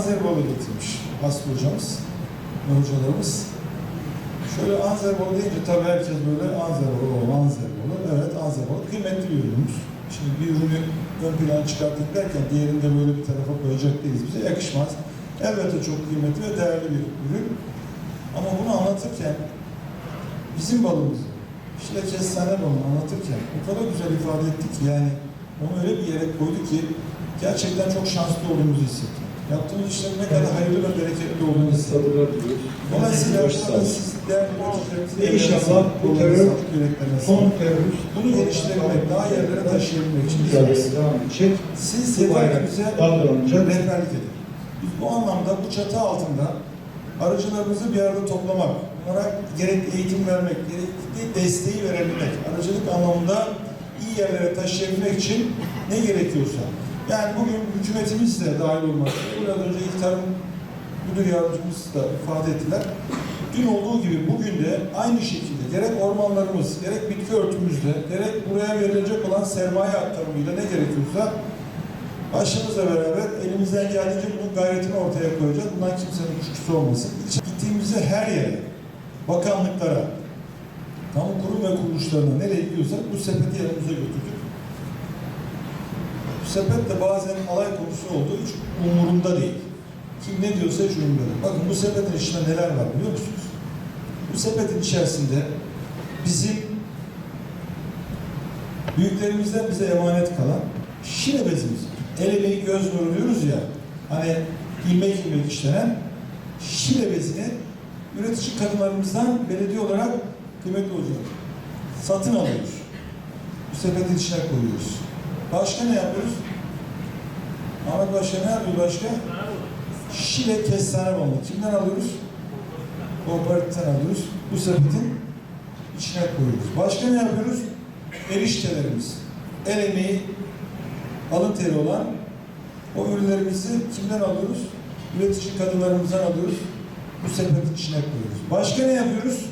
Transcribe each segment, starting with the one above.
Anzer balı getirmiş Aslı hocamız hocalarımız. Şöyle Anzer balı deyince tabii herkes böyle Anzer balı, o Anzer balı. Evet Anzer balı kıymetli bir ürünümüz. Şimdi bir ürünü ön plana çıkarttık derken diğerini böyle bir tarafa koyacak değiliz. Bize yakışmaz. Elbette çok kıymetli ve değerli bir ürün. Ama bunu anlatırken bizim balımızı, işte kestane balını anlatırken o kadar güzel ifade ettik yani onu öyle bir yere koydu ki gerçekten çok şanslı olduğumuzu hissettim. Yaptığımız işlerin ne kadar hayırlı ve bereketli olduğunu. Sabırlar diliyoruz. Dolayısıyla siz değerli üreticilerimizi İnşallah bu terör Son terörist. bunu geliştirmek, daha yerlere taşıyabilmek için devam edecek. siz dalgalanacak. rehberlik edin. Biz bu anlamda bu çatı altında aracılarımızı bir arada toplamak, onlara gerekli eğitim vermek, gerekli desteği verebilmek, aracılık anlamında iyi yerlere taşıyabilmek için ne gerekiyorsa. Yani bugün hükümetimiz de dahil olmak üzere, biraz önce İl Tarım Müdür Yardımcımız da ifade ettiler. Dün olduğu gibi bugün de aynı şekilde gerek ormanlarımız, gerek bitki örtümüzle, gerek buraya verilecek olan sermaye aktarımıyla ne gerekiyorsa Başımızla beraber elimizden geldiğince bunun gayretini ortaya koyacağız. Bundan kimsenin kuşkusu olmasın. Gittiğimizde her yere, bakanlıklara, kamu kurum ve kuruluşlarına nereye gidiyorsak bu sepeti yanımıza götürdük. Sepet de bazen alay konusu oldu. Hiç umurumda değil. Kim ne diyorsa hiç umurumda. Bakın bu sepetin içinde neler var biliyor musunuz? Bu sepetin içerisinde bizim büyüklerimizden bize emanet kalan şile bezimiz. El emeği göz nuru diyoruz ya, hani ilmek ilmek işlenen şile bezini üretici kadınlarımızdan belediye olarak kıymetli olacak. Satın alıyoruz. Bu sepetin içine koyuyoruz. Başka ne yapıyoruz? Ahmet Başka ne yapıyor başka? Şile kestane balını. Kimden alıyoruz? Kooperatiften alıyoruz. Bu sepetin içine koyuyoruz. Başka ne yapıyoruz? Eriştelerimiz. El emeği, alın teri olan o ürünlerimizi kimden alıyoruz? Üretici kadınlarımızdan alıyoruz. Bu sepetin içine koyuyoruz. Başka ne yapıyoruz?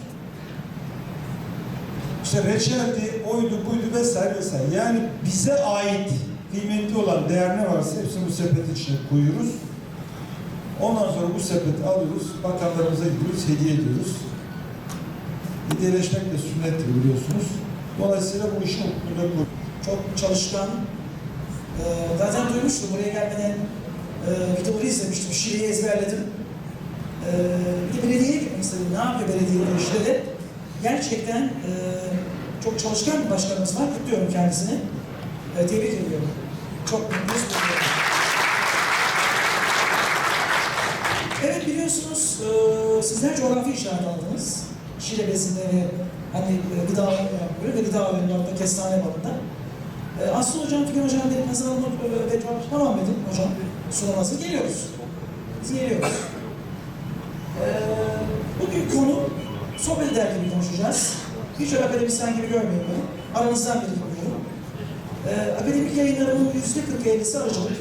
İşte reçeldi, oydu, buydu vesaire vesaire. Yani bize ait kıymetli olan değer ne varsa hepsini bu sepetin içine koyuyoruz. Ondan sonra bu sepeti alıyoruz, bakanlarımıza gidiyoruz, hediye ediyoruz. Hediyeleşmek de sünnettir biliyorsunuz. Dolayısıyla bu işin hukukunda koyuyoruz. Çok çalışkan. Ee, zaten duymuştum buraya gelmeden e, videoları izlemiştim. Şile'yi ezberledim. Ee, bir de belediyeye gitmek istedim. Ne yapıyor belediye bu işte. Gerçekten e, çok çalışkan bir başkanımız var. Kutluyorum kendisini. E, tebrik ediyorum. Çok mutluyuz. Evet biliyorsunuz e, sizler coğrafi işaret aldınız. Şile besinde ve hani e, gıda yapıyor ve gıda ürünlerinde kestane balında. E, Aslı Hocam, Fikir Hocam dedim hazırlanıp e, ve tamam dedim hocam. Sunum hazır geliyoruz. Biz geliyoruz. E, konu sohbet eder gibi konuşacağız. Hiç öyle akademisyen gibi görmeyin beni. Aranızdan biri görüyorum. E, akademik yayınlarımın yüzde 40-50'si aracılık.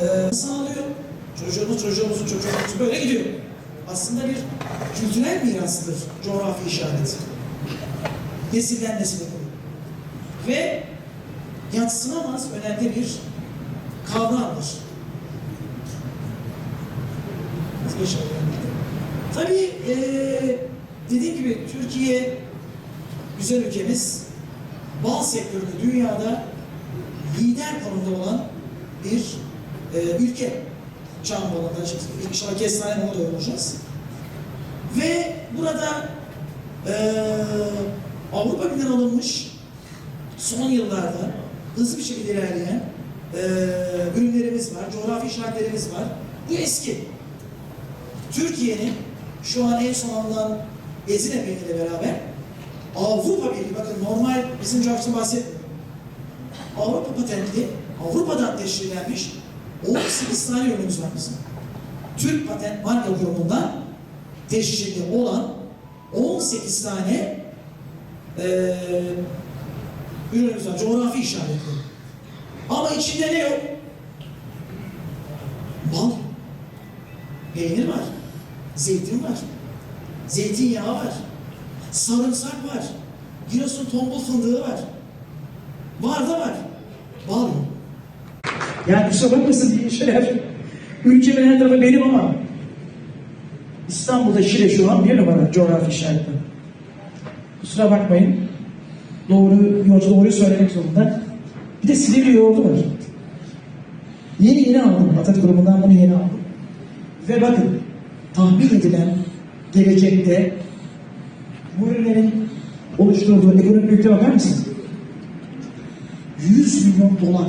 E, sağlıyor. Çocuğumuz, çocuğumuzun çocuğumuz böyle gidiyor. Aslında bir kültürel mirasıdır coğrafi işaret. Nesilden nesile koyuyor. Ve yatsınamaz önemli bir kavramdır. Tabii eee dediğim gibi Türkiye güzel ülkemiz bal sektöründe dünyada lider konumda olan bir eee, ülke. Çam balında, inşallah kestane balı da olacağız. Ve burada eee Avrupa Birliği'nden alınmış son yıllarda hızlı bir şekilde ilerleyen eee, ürünlerimiz var, coğrafi işaretlerimiz var. Bu eski. Türkiye'nin şu an en son alınan Ezine Bey ile beraber Avrupa Birliği, bakın normal bizim coğrafyadan bahsetmiyorum. Avrupa patentli, Avrupa'dan teşkillenmiş 18 tane ürünümüz var bizim. Türk patent marka kurumundan teşkilli olan 18 tane eee ürünümüz var, coğrafi işaretli. Ama içinde ne yok? Bal, peynir var, zeytin var, zeytinyağı var, sarımsak var, Giresun tombul fındığı var. Var da var. Bal yok. Yani kusura bakmasın diye şeyler. ülkemin her tarafı benim ama İstanbul'da Şile şu an bir numara coğrafi işaretle. Kusura bakmayın. Doğru, doğruyu söylemek zorunda. Bir de Silivri yoğurdu var. Yeni yeni aldım. Atat grubundan bunu yeni aldım. Ve bakın tahmin edilen gelecekte bu ürünlerin oluşturduğu ekonomik büyüklüğe bakar mısınız? 100 milyon dolar.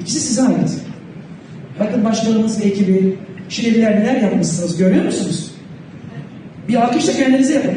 İkisi size ait. Bakın başkanımız ve ekibi, Şileliler neler yapmışsınız görüyor musunuz? Bir alkışla kendinize yapın.